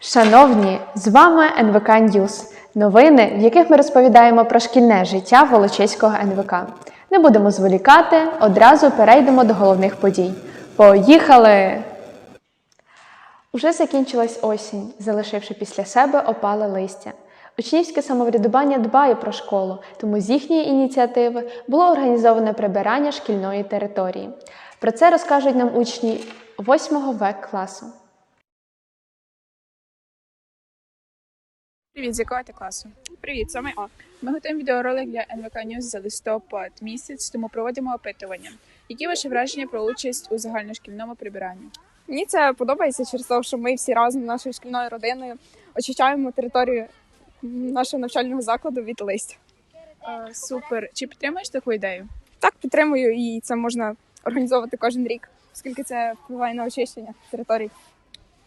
Шановні, з вами НВК Ньюз. Новини, в яких ми розповідаємо про шкільне життя Волочиського НВК. Не будемо зволікати, одразу перейдемо до головних подій. Поїхали! Уже закінчилась осінь, залишивши після себе опале листя. Учнівське самоврядування дбає про школу, тому з їхньої ініціативи було організоване прибирання шкільної території. Про це розкажуть нам учні 8 В класу. Привіт, з якого ти класу? Привіт, саме А. Ми готуємо відеоролик для НВК News за листопад місяць, тому проводимо опитування. Які ваші враження про участь у загальношкільному прибиранні? Мені це подобається через те, що ми всі разом нашою шкільною родиною очищаємо територію нашого навчального закладу від листя. Е, супер. Чи підтримуєш таку ідею? Так, підтримую, і це можна організовувати кожен рік, оскільки це впливає на очищення територій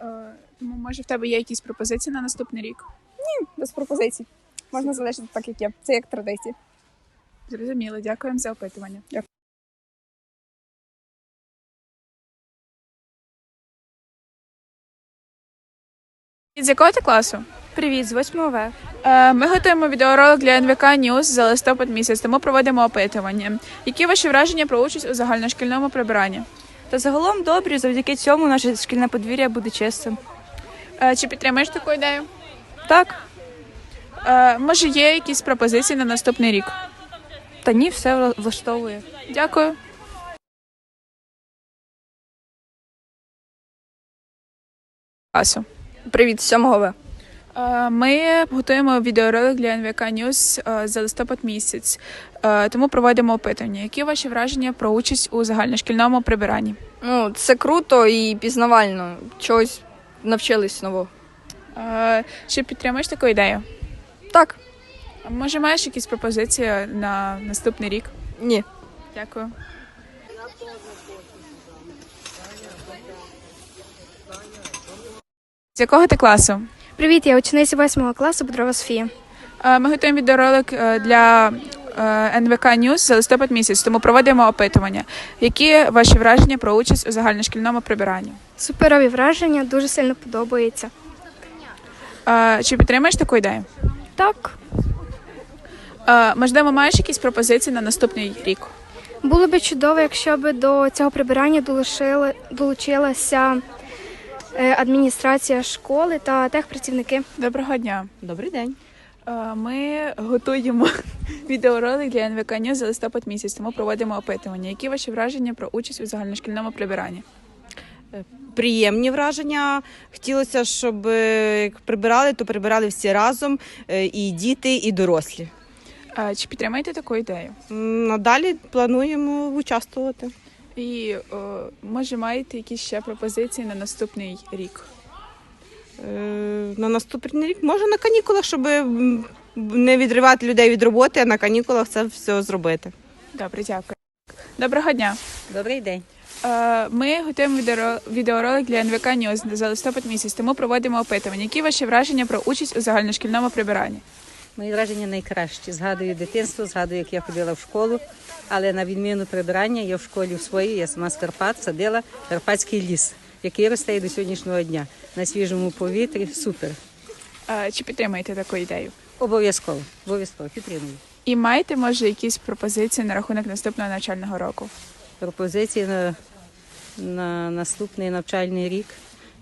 Е, тому може в тебе є якісь пропозиції на наступний рік? Ні, без пропозицій. Можна залишити так, як є. Це як традиція. Зрозуміло, дякуємо за опитування. Дякую. З якого ти класу? Привіт, з 8 В. Е, Ми готуємо відеоролик для НВК News за листопад місяць, тому проводимо опитування. Які ваші враження про участь у загальношкільному прибиранні? Та загалом добрі, завдяки цьому наше шкільне подвір'я буде чистим. Е, Чи підтримуєш таку ідею? Так, Е, Може, є якісь пропозиції на наступний рік? та ні, все влаштовує. Дякую. Привіт, з 7 В. Е, Ми готуємо відеоролик для НВК News е, за листопад місяць, е, тому проводимо опитування. Які ваші враження про участь у загальношкільному прибиранні? Ну, це круто і пізнавально. Чогось навчились нового. Чи підтримуєш таку ідею? Так, А Може, маєш якісь пропозиції на наступний рік? ні. Дякую. З якого ти класу? Привіт, я учениця 8 класу Будрова Софія. Е, Ми готуємо відеоролик е, для е, НВК News за листопад місяць, тому проводимо опитування. Які ваші враження про участь у загальношкільному прибиранні? Суперові враження, дуже сильно подобається. Чи підтримуєш таку ідею? Так, Можливо, маєш якісь пропозиції на наступний рік? було би чудово, якщо б до цього прибирання долучилася адміністрація школи та техпрацівники. Доброго дня. Добрий день. Е, Ми готуємо відеоролик для НВК News за листопад місяць, тому проводимо опитування. Які ваші враження про участь у загальношкільному прибиранні? приємні враження. Хотілося, щоб е, як прибирали, то прибирали всі разом, е, і діти, і дорослі. Е, Чи підтримуєте таку ідею? Надалі плануємо участвувати. І е, може маєте якісь ще пропозиції на наступний рік? Е, На наступний рік може на канікулах, щоб не відривати людей від роботи, а на канікулах це все зробити. Добре, дякую. Доброго дня. Добрий день. Е, Ми готуємо відеоро- відеоролик для НВК News за листопад місяць, тому проводимо опитування. Які ваші враження про участь у загальношкільному прибиранні? Мої враження найкращі. Згадую дитинство, згадую, як я ходила в школу. Але на відміну прибирання, я в школі в своїй, я сама з Карпат садила карпатський ліс, який росте і до сьогоднішнього дня. На свіжому повітрі супер. Е, Чи підтримуєте таку ідею? Обов'язково, обов'язково підтримую. І маєте, може, якісь пропозиції на рахунок наступного навчального року? Пропозиції на, на наступний навчальний рік,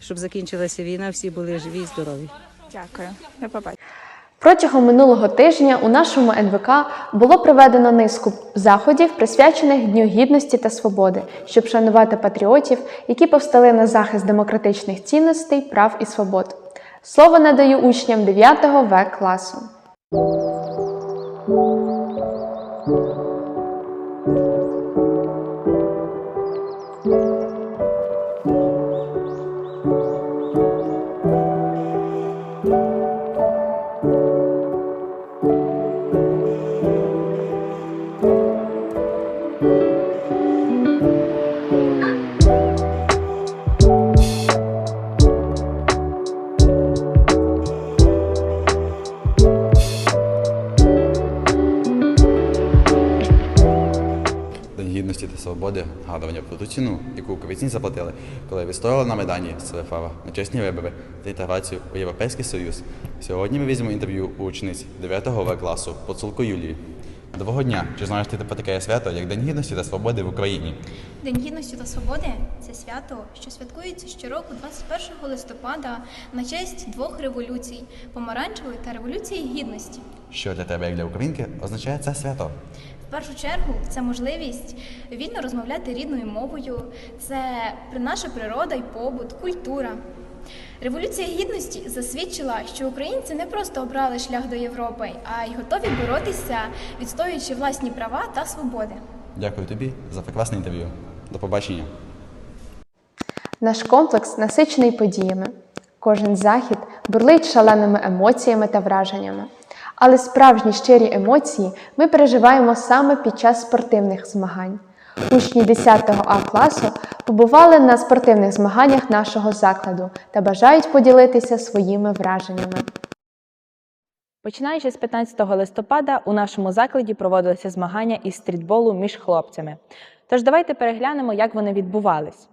щоб закінчилася війна, всі були живі і здорові. Дякую. До побачення. Протягом минулого тижня у нашому НВК було проведено низку заходів, присвячених Дню гідності та свободи, щоб шанувати патріотів, які повстали на захист демократичних цінностей, прав і свобод. Слово надаю учням 9 В класу. Свободи, згадування про ту ціну, яку українці заплатили, коли відстояли на Майдані право на чесні вибори та інтеграцію у Європейський Союз. Сьогодні ми візьмемо інтерв'ю у учениць 9 В класу Поцулку Юлії. Доброго дня! Чи знаєш ти про таке свято, як День гідності та свободи в Україні? День гідності та свободи це свято, що святкується щороку 21 листопада на честь двох революцій помаранчевої та революції гідності. Що для тебе, як для українки, означає це свято? Першу чергу це можливість вільно розмовляти рідною мовою, це наша природа і побут, культура. Революція гідності засвідчила, що українці не просто обрали шлях до Європи, а й готові боротися, відстоюючи власні права та свободи. Дякую тобі за прекрасне інтерв'ю. До побачення. Наш комплекс насичений подіями. Кожен захід бурлить шаленими емоціями та враженнями. Але справжні щирі емоції ми переживаємо саме під час спортивних змагань. Учні 10 А класу побували на спортивних змаганнях нашого закладу та бажають поділитися своїми враженнями. Починаючи з 15 листопада у нашому закладі проводилися змагання із стрітболу між хлопцями. Тож давайте переглянемо, як вони відбувались.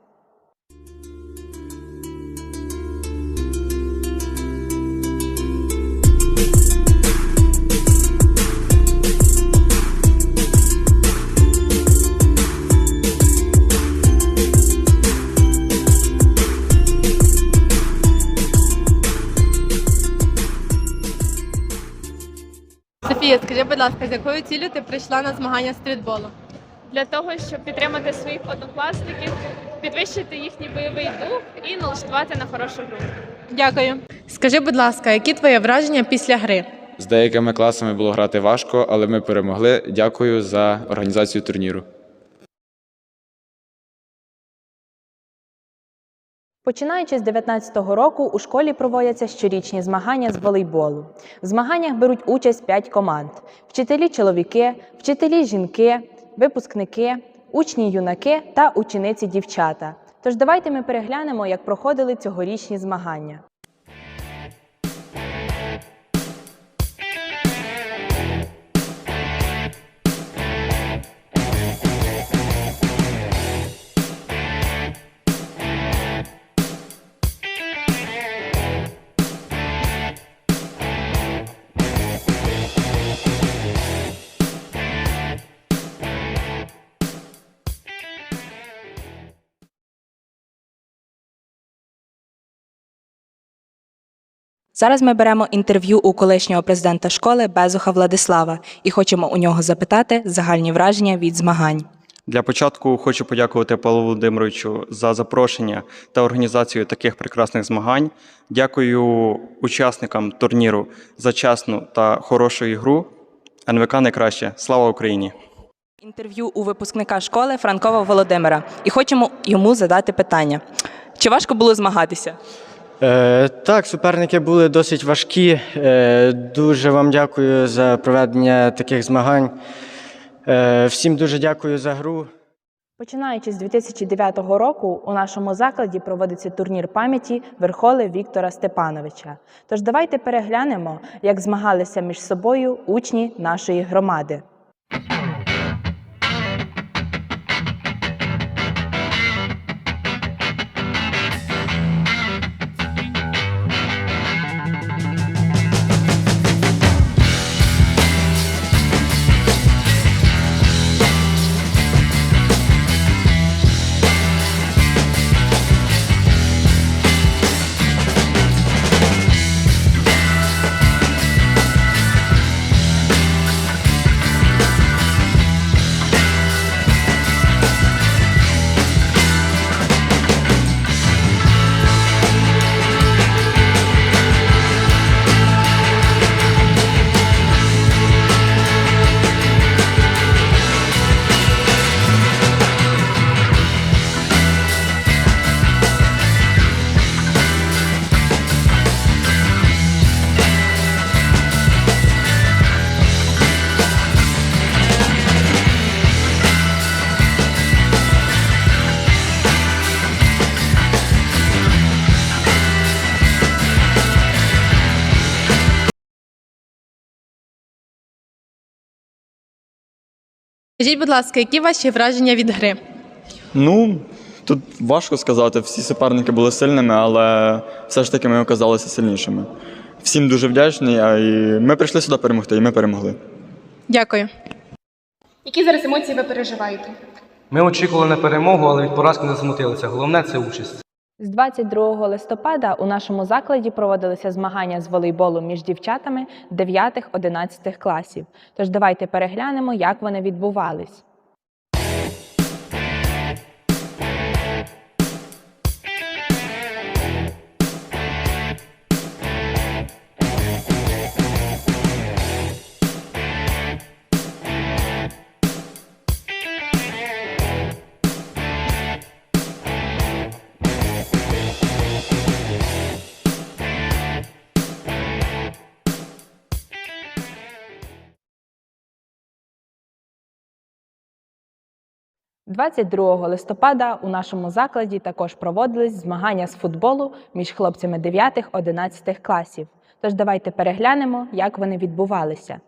Софія, скажи, будь ласка, з якою ціллю ти прийшла на змагання стрітболу? для того, щоб підтримати своїх однокласників, підвищити їхній бойовий дух і налаштувати на хорошу гру. Дякую. Скажи, будь ласка, які твої враження після гри? З деякими класами було грати важко, але ми перемогли. Дякую за організацію турніру. Починаючи з 19-го року, у школі проводяться щорічні змагання з волейболу. В змаганнях беруть участь 5 команд: вчителі чоловіки, вчителі жінки, випускники, учні юнаки та учениці дівчата. Тож давайте ми переглянемо, як проходили цьогорічні змагання. Зараз ми беремо інтерв'ю у колишнього президента школи Безуха Владислава і хочемо у нього запитати загальні враження від змагань. Для початку хочу подякувати Павлу Володимировичу за запрошення та організацію таких прекрасних змагань. Дякую учасникам турніру за чесну та хорошу ігру. НВК найкраще. Слава Україні! Інтерв'ю у випускника школи Франкова Володимира і хочемо йому задати питання: чи важко було змагатися? Е, так, суперники були досить важкі. Е, дуже вам дякую за проведення таких змагань. Е, всім дуже дякую за гру. Починаючи з 2009 року, у нашому закладі проводиться турнір пам'яті Верхоли Віктора Степановича. Тож давайте переглянемо, як змагалися між собою учні нашої громади. Скажіть, будь ласка, які ваші враження від гри? Ну, тут важко сказати, всі суперники були сильними, але все ж таки ми оказалися сильнішими. Всім дуже вдячний, а і ми прийшли сюди перемогти, і ми перемогли. Дякую. Які зараз емоції ви переживаєте? Ми очікували на перемогу, але від поразки не засмутилися. Головне це участь. З 22 листопада у нашому закладі проводилися змагання з волейболу між дівчатами 9-11 класів. Тож давайте переглянемо, як вони відбувались. – 22 листопада у нашому закладі також проводились змагання з футболу між хлопцями 9-11 класів. Тож давайте переглянемо, як вони відбувалися.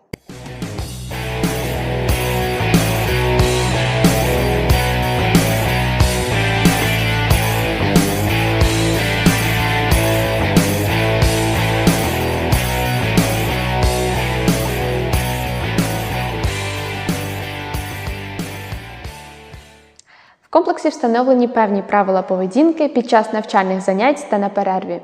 Комплексі встановлені певні правила поведінки під час навчальних занять та на перерві.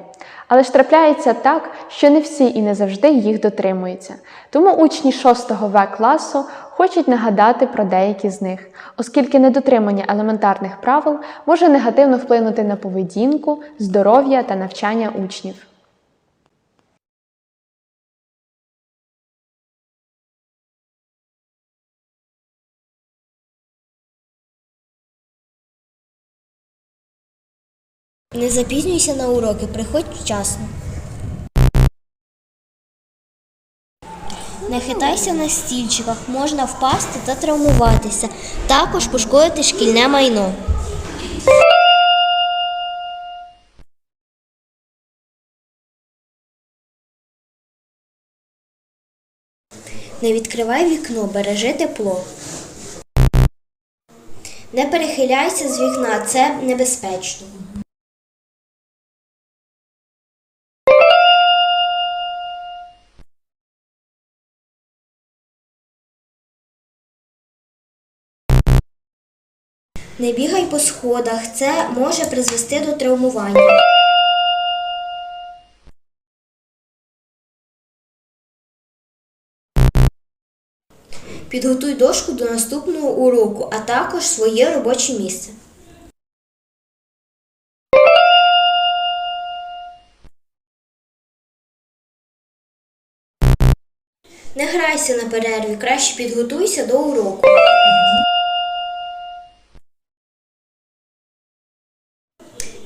Але ж трапляється так, що не всі і не завжди їх дотримуються. Тому учні 6 В класу хочуть нагадати про деякі з них, оскільки недотримання елементарних правил може негативно вплинути на поведінку, здоров'я та навчання учнів. Не запізнюйся на уроки, приходь вчасно. Не хитайся на стільчиках, можна впасти та травмуватися. Також пошкодити шкільне майно. Не відкривай вікно, бережи тепло. Не перехиляйся з вікна, це небезпечно. Не бігай по сходах, це може призвести до травмування. Підготуй дошку до наступного уроку, а також своє робоче місце. Не грайся на перерві, краще підготуйся до уроку.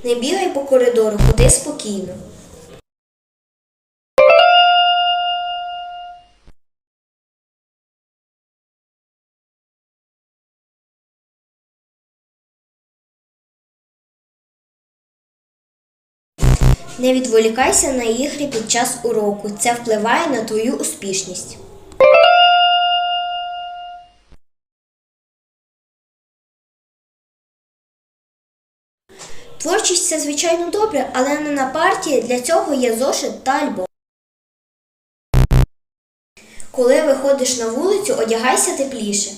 Не бігай по коридору, ходи спокійно. Не відволікайся на ігри під час уроку. Це впливає на твою успішність. Творчість це звичайно добре, але не на парті для цього є зошит та альбом. Коли виходиш на вулицю, одягайся тепліше.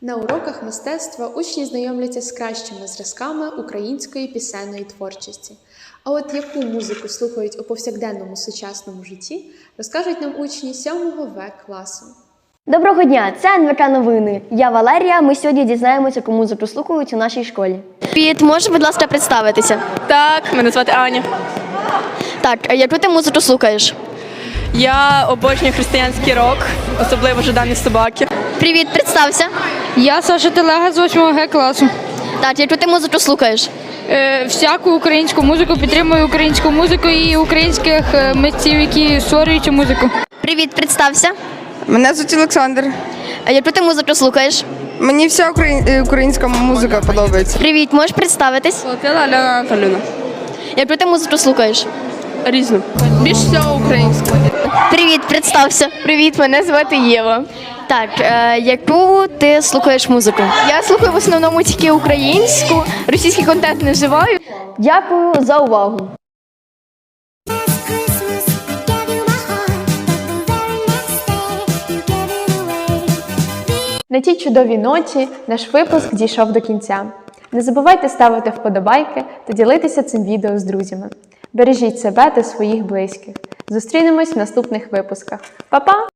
На уроках мистецтва учні знайомляться з кращими зразками української пісенної творчості. А от яку музику слухають у повсякденному сучасному житті, розкажуть нам учні 7 В класу. Доброго дня, це НВК Новини. Я Валерія. Ми сьогодні дізнаємося, яку музику слухають у нашій школі. Піт, можеш, будь ласка, представитися? Так, мене звати Аня. Так, а яку ти музику слухаєш? Я обожнюю християнський рок, особливо жадані собаки. Привіт, представся. Я Саша Телега з 8 Г класу. Так, яку ти музику слухаєш? Е, всяку українську музику, підтримую українську музику і українських е, митців, які створюють цю музику. Привіт, представся. Мене звуть Олександр. А яку ти музику слухаєш? Мені вся українська музика подобається. Привіт, можеш представитись? Латила Альона Анатоліна. Яку ти музику слухаєш? різну. Більш всього українську. Привіт, представся. Привіт, мене звати Єва. Так, е, яку ти слухаєш музику? Я слухаю в основному тільки українську, російський контент не вживаю. Дякую за увагу. На тій чудовій ноті наш випуск дійшов до кінця. Не забувайте ставити вподобайки та ділитися цим відео з друзями. Бережіть себе та своїх близьких. Зустрінемось в наступних випусках. Па-па!